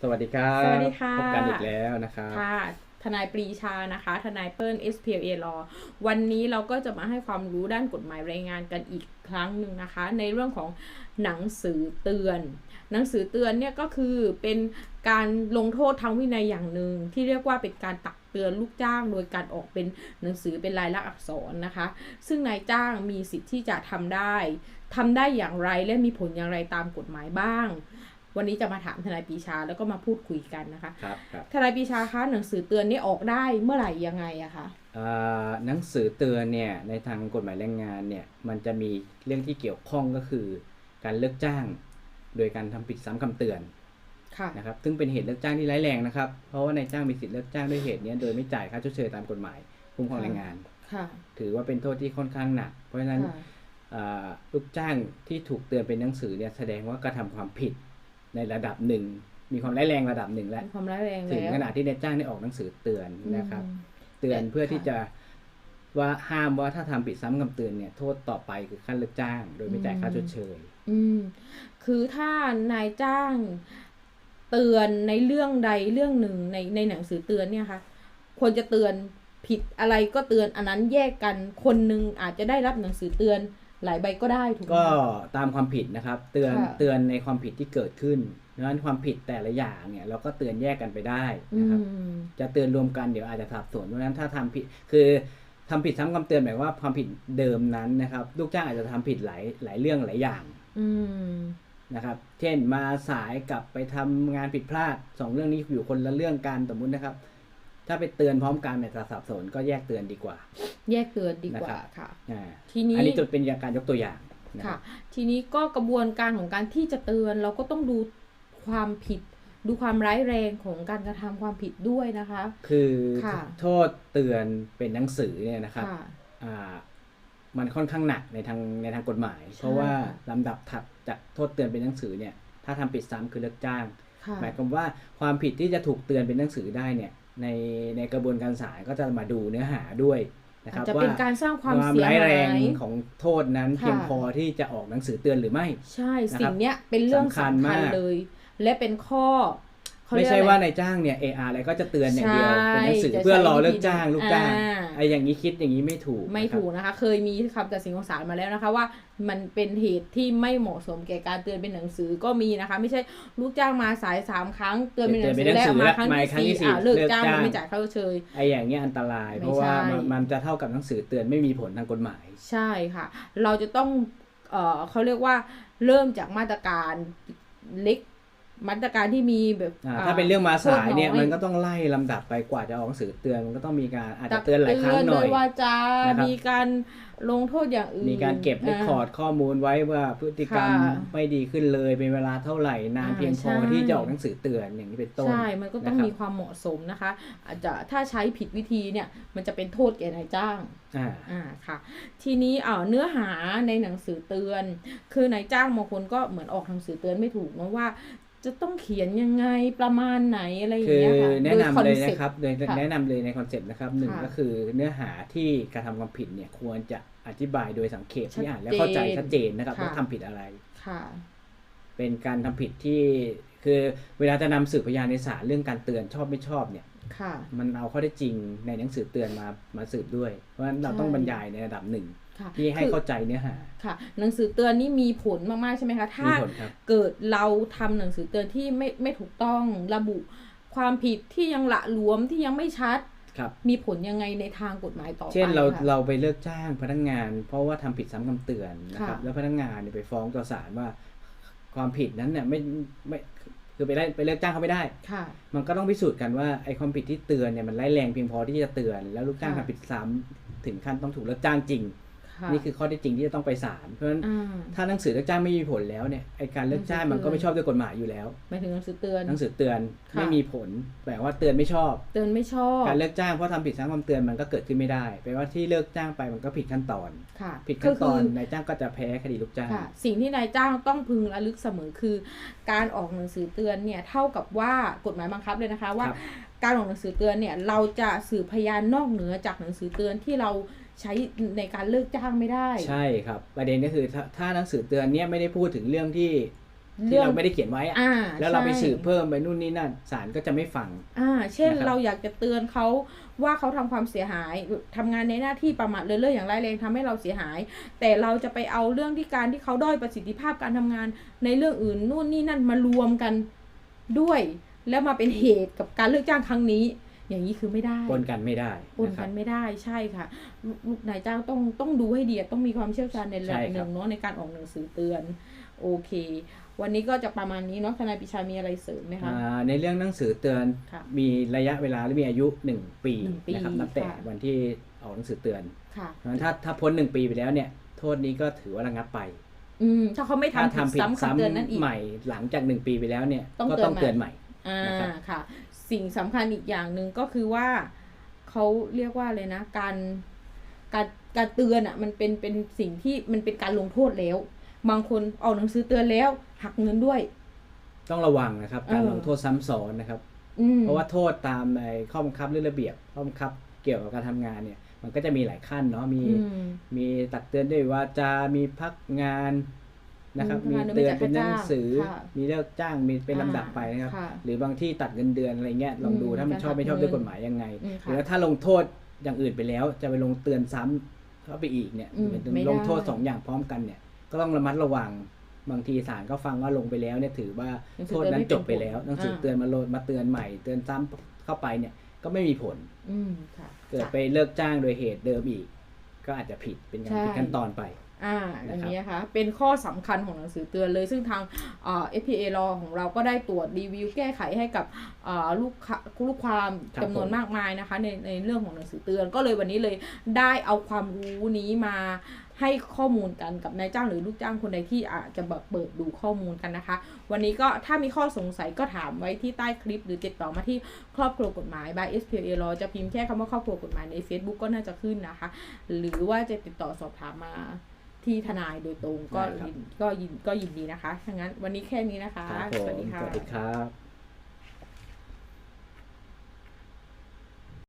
สวัสดีครับ สวัสดีค่ะ พบกันอีกแล้วนะครับค่ะทนายปรีชานะคะ ทนายเปิ้ล SPLA Law วันนี้เราก็จะมาให้ความรู้ด้านกฎหมายรายงานกันอีกครั้งหนึ่งนะคะ ในเรื่องของหนังสือเตือน หนังสือเตือนเนี่ยก็คือเป็นการลงโทษทางวินัยอย่างหนึ่งที่เรียกว่าเป็นการตักเตือนลูกจ้าง โดยการออกเป็นหนังสือเป็นลายลักษณ์อักษรนะคะ ซึ่งนายจ้างมีสิทธิ์ที่จะทำได้ทำได้อย่างไรและมีผลอย่างไรตามกฎหมายบ้าง วันนี้จะมาถามทนายปรีชาแล้วก็มาพูดคุยกันนะคะครับครับทนายปีชาคะหนังสือเตือนนี่ออกได้เมื่อไหร่ยังไงอะคะอ่าหนังสือเตือนเนี่ยในทางกฎหมายแรงงานเนี่ยมันจะมีเรื่องที่เกี่ยวข้องก็คือ การเลิกจ้าง โดยการทำผิดซ้ำคำเตือนค่ะนะครับซึ่งเป็นเหตุเลิกจ้างที่ร้ายแรงนะครับ เพราะว่านายจ้างมีสิทธิ์เลิกจ้างด้วยเหตุเนี้ยโดยไม่จ่ายค่าชดเชยตามกฎหมายคุ้มครองแรงงานค่ะถือว่าเป็นโทษที่ค่อนข้างหนัก เพราะฉะนั้นค่ะอ่าลูกจ้างที่ถูกเตือนเป็นหนังสือเนี่ยแสดงว่ากระทำความผิด ในระดับหนึ่ง มีความร้ายแรงระดับหนึ่งแล้วมีความร้ายแรงถึงแล้วขนาดที่นายจ้างได้ออกหนังสือเตือนนะครับอืมเตือนแต่เพื่อที่ค่ะจะว่าห้ามว่าถ้าทำผิดซ้ำคำเตือนเนี่ยโทษต่อไปคือขั้นเลิกจ้าง โดยไม่จ่ายค่าชดเชย อืม คือถ้านายจ้างเตือนในเรื่องใดเรื่องหนึ่งในในหนังสือเตือนเนี่ยค่ะควรจะเตือนผิดอะไรก็เตือนอันนั้นแยกกันคนหนึ่งอาจจะได้รับหนังสือเตือน หลายใบก็ได้ถูกไหมก็คะตามความผิดนะครับ เตือนค่ะเตือนในความผิดที่เกิดขึ้นดังนั้นความผิดแต่ละอย่างเนี่ยเราก็เตือนแยกกันไปได้อืนะครับมจะเตือนรวมกันเดี๋ยวอาจจะสับสนเพราะฉะนั้นถ้าทำผิดคือทำผิดซ้ำคำเตือนหมายว่าความผิดเดิมนั้นนะครับ ลูกจ้างอาจจะทำผิดหลายหลายเรื่องหลายอย่าง อืมนะครับ เช่นมาสายกลับไปทำงานผิดพลาดสองเรื่องนี้อยู่คนละเรื่องกันสมมุตินะครับ ถ้าไปเตือนพร้อมกันเนี่ยจะสับสนก็แยกเตือนดีกว่า แยกเตือนดีกว่านะครับค่ะอ่าทีนี้อันนี้จะเป็นการยกตัวอย่างนะคค่ะรับทีนี้ก็กระบวนการของการที่จะเตือนเราก็ต้องดูความผิด ดูความร้ายแรงของการกระทำความผิดด้วยนะคะ คือค่ะโทษเตือนเป็นหนังสือเนี่ยนะครับค่ะอ่ามันค่อนข้างหนักในทางในทางกฎหมาย เพราะว่าลำดับถัดจากโทษเตือนเป็นหนังสือเนี่ย ถ้าทำผิดซ้ำคือเลิกจ้างค่ะหมายความว่าความผิดที่จะถูกเตือนเป็นหนังสือได้เนี่ยในในกระบวนการศาลก็จะมาดูเนื้อหาด้วย นะคอารับจจะว่าเป็นการสร้างความความเสียร้ายหาแรงยของโทษนั้นค่ะเพียงพอที่จะออกหนังสือเตือนหรือไม่ ใช่นะครับสิ่งเนี้ยเป็นเรื่องสำคัญสำคัญมากเลย และเป็นข้อเข ไม่เรียกใช่อะรว่านายจ้างเนี่ยเออาอะไรก็จะเตือนอย่างเดียวใช่เป็นหนังสือจะเพื่อใช้รอเลิกวิธีจ้างลูกจ้างอ่าไอ้อย่างนี้คิดอย่างนี้ไม่ถูกไม่นะครับถูกนะคะ เคยมีคำตัดสินของศาลมาแล้วนะคะ ว่ามันเป็นเหตุที่ไม่เหมาะสมแก่การเตือนเป็นหนังสือก็มีนะคะ ไม่ใช่ลูกจ้างมาสายสามครั้งเตือนเป็นหนังสือเตือนเป็นหนังสือแล้วมาแล้วครั้งมาครั้งที่ที่สี่สี่อ่าเลิกเลิกจ้างจ้างไม่จ่ายค่าชดเชยไอ้อย่างเงี้ยอันตรายไม่เพราะว่าใช่มันมันจะเท่ากับหนังสือเตือนไม่มีผลทางกฎหมาย ใช่ค่ะ เราจะต้องเอ่อเขาเรียกว่าเริ่มจากมาตรการเล็ก มาตรการที่มีแบบอ่าอ่ถ้าเป็นเรื่องมาสายเนี่ยโทษมันก็ต้องไล่ลำดับไปกว่าจะออกหนังสือเตือนมันก็ต้องมีการอาจตัจะกเตือนหลายครั้งหน่อยโดวาจานะครับมีการลงโทษอย่างอื่น มีการเก็บเรคคอร์ดข้อมูลไว้ว่าพฤติกรรมค่ะไม่ดีขึ้นเลยเป็นเวลาเท่าไหร่นานอ่าเพียงพอใช่ที่จะออกหนังสือเตือนอย่างนี้เป็นต้นใช่มันก็ต้องนะครับมีความเหมาะสมนะคะ อาจจะถ้าใช้ผิดวิธีเนี่ยมันจะเป็นโทษแก่นายจ้างอ่าอ่าค่ะ ทีนี้เอ่อเนื้อหาในหนังสือเตือน คือนายจ้างบางคนก็เหมือนออกหนังสือเตือนไม่ถูกนะว่า จะต้องเขียนยังไงประมาณไหนอะไรอย่างคือเงี้ยค่ะแนะนำโดเลยคอซ็ปนะครับโดยค่ะแนะนำเลยในคอนเซปต์นะครับหนึ่งค่ะก็คือเนื้อหาที่กระทำความผิดเนี่ยควรจะอธิบายโดยสังเขปที่อ่านและชัดเจนเข้าใจชัดเจนนะครับค่ะว่าทำผิดอะไรค่ะ เป็นการทำผิดที่คือเวลาจะนำสืบพยานในศาลเรื่องการเตือนชอบไม่ชอบเนี่ยค่ะมันเอาข้อได้จริงในหนังสือเตือนมามาสืบด้วยเพราะฉะนั้นเราใช่ต้องบรรยายในระดับหนึ่งค่ะ ที่ให้คือเข้าใจเนื้อหาค่ะ หนังสือเตือนนี่มีผลมากๆใช่ไหมคะ ถ้ามีผลครับเกิดเราทำหนังสือเตือนที่ไม่ไม่ถูกต้องระบุความผิดที่ยังละหลวมที่ยังไม่ชัดครับมีผลยังไงในทางกฎหมายต่อไป เช่นเราค่ะเราไปเลิกจ้างพนักงาน เพราะว่าทำผิดซ้ำคำเตือนนะครับค่ะแล้วพนักงานเนี่ยไปฟ้องต่อศาลว่า ความผิดนั้นเนี่ยไม่ไม่คือไปได้ไปเลิกจ้างเขาไม่ได้ค่ะ มันก็ต้องพิสูจน์กันว่าไอ้ความผิดที่เตือนเนี่ยมันร้ายแรงเพียงพอที่จะเตือน แล้วลูกจ้างค่ะทำผิดซ้ำถึงขั้นต้องถูกเลิกจ้างจริงค่ะ นี่คือข้อเท็จจริงที่จะต้องไปศาลเพราะฉะนั้นอ่าถ้าหนังสือเลิกจ้างไม่มีผลแล้วเนี่ยไอ้การเลิกจ้างมันก็ไม่ชอบด้วยกฎหมายอยู่แล้วหมายถึงหนังสือเตือนหนังสือเตือนค่ะไม่มีผลแปลว่าเตือนไม่ชอบ เตือนไม่ชอบ การเลิกจ้างเพราะทำผิดซ้ำคำเตือนมันก็เกิดขึ้นไม่ได้แปลว่าที่เลิกจ้างไปมันก็ผิดขั้นตอนค่ะผิดขั้นตอนก็คืนายจ้างก็จะแพ้คดีลูกจ้างค่ะสิ่งที่นายจ้างต้องพึงระลึกเสมอคือ การออกหนังสือเตือนเนี่ยเท่ากับว่ากฎหมายบังคับเลยนะคะว่าครับการออกหนังสือเตือนเนี่ยเราจะสืบพยานนอกเหนือจากหนังสือเตือนที่เรา ใช้ในการเลิกจ้างไม่ได้ ใช่ครับ ประเด็นก็คือถ้าถ้าหนังสือเตือนเนี่ยไม่ได้พูดถึงเรื่องที่ที่เราไม่ได้เขียนไว้อะอ่าแล้วเราไปใช่สืบเพิ่มไปนู่นนี่นั่นศาลก็จะไม่ฟัง อ่า เช่นนะครับเราอยากจะเตือนเขาว่าเขาทำความเสียหายทำงานในหน้าที่ประมาทเลินเล่ออย่างร้ายแรงทำให้เราเสียหาย แต่เราจะไปเอาเรื่องที่การที่เขาด้อยประสิทธิภาพการทำงานในเรื่องอื่นนู่นนี่นั่นมารวมกันด้วย แล้วมาเป็นเหตุกับการเลิกจ้างครั้งนี้ อย่างนี้คือไม่ได้ปนกันไม่ได้ปนนะคกัรับนไม่ได้ใช่ค่ะลูกลูกนายจ้างต้องต้องดูให้ดีอะต้องมีความเชี่ยวชาญในระดับใช่หครับนึ่งเนาะในการออกหนังสือเตือน โอเค วันนี้ก็จะประมาณนี้เนาะทนายปิชามีอะไรเสริมไหมคะอ่าในเรื่องหนังสือเตือนค่ะมีระยะเวลาหรือมีอายุหนึ่งปีหนึ่งปีนะครับนับแต่ค่ะวันที่ออกหนังสือเตือนค่ะเพราะฉะนั้นถ้าถ้าพ้นหนึ่งปีไปแล้วเนี่ย โทษนี้ก็ถือว่าระงับไปอืมถ้าเขาไม่ถ้าทำผิดทำผิดซ้ำคำเตือนนั่นอีกซ้ำใหม่หลังจากหนึ่งปีไปแล้วเนี่ยต้องก็เตือนต้องเตือนใหม่ อ่านะครับค่ะ สิ่งสำคัญอีกอย่างหนึ่งก็คือว่าเขาเรียกว่าเลยนะ การการการเตือนอะมันเป็นเป็นสิ่งที่มันเป็นการลงโทษแล้ว บางคนออกหนังสือเตือนแล้ว หักเงินด้วย ต้องระวังนะครับ การเออลงโทษซ้ำซ้อนนะครับอืมเพราะว่าโทษตามในข้อบังคับหรือระเบียบข้อบังคับเกี่ยวกับการทำงานเนี่ย มันก็จะมีหลายขั้นเนาะมีอืมมีตักเตือนด้วยว่าจะมีพักงาน นะครับอืมมีพักงานเตือนโดยไม่จ่ายเป็นหนังสือค่าจ้างค่ะมีเลิกจ้าง มีเป็นลำดับไปนะครับค่ะหรือบางที่ตัดเงินเดือนอะไรเงี้ย ลองดูอืมถ้ามันชอบการไม่ชอบหักด้วยเงินกฎหมายยังไงอืมหค่ะรือถ้าลงโทษอย่างอื่นไปแล้ว จะไปลงเตือนซ้ำเข้าไปอีกเนี่ยอืมเป็นไม่ได้ลงโทษสองอย่างพร้อมกันเนี่ย ก็ต้องระมัดระวัง บางทีศาลก็ฟังว่าลงไปแล้วเนี่ยถือว่าหนังสือโทษนั้นจบไปแล้วหเตือนไม่เป็นผลนังสือเตือนมาโลดมาเตือนใหม่ เตือนซ้ำเข้าไปเนี่ยก็ไม่มีผลอืมค่ะเกิดจ้ะไปเลิกจ้างโดยเหตุเดิมอีก ก็อาจจะผิดเป็นการใช่ผิดขั้นตอนไป อ่านะครับอันนี้นะคะเป็นข้อสำคัญของหนังสือเตือนเลย ซึ่งทางเอ่อ FPA Law ของเราก็ได้ตรวจรีวิวแก้ไขให้กับเอ่อลูกค้าลูกความครับจำนวนผมมากมายนะคะในในเรื่องของหนังสือเตือนก็เลยวันนี้เลยได้เอาความรู้นี้มาให้ข้อมูลกันกับนายจ้างหรือลูกจ้างคนใดที่อาจจะแบบเปิดดูข้อมูลกันนะคะ วันนี้ก็ถ้ามีข้อสงสัยก็ถามไว้ที่ใต้คลิป หรือติดต่อมาที่ครอบครัวกฎหมาย by SPA Law จะพิมพ์แค่คำว่าครอบครัวกฎหมายใน Facebook ก็น่าจะขึ้นนะคะ หรือว่าจะติดต่อสอบถามมา ที่ทนายโดยตรงก็ได้ครับ ยินก็ยินก็ยินดีนะคะถ้างั้นวันนี้แค่นี้นะคะ ครับผมสวัสดีค่ะสวัสดีครับ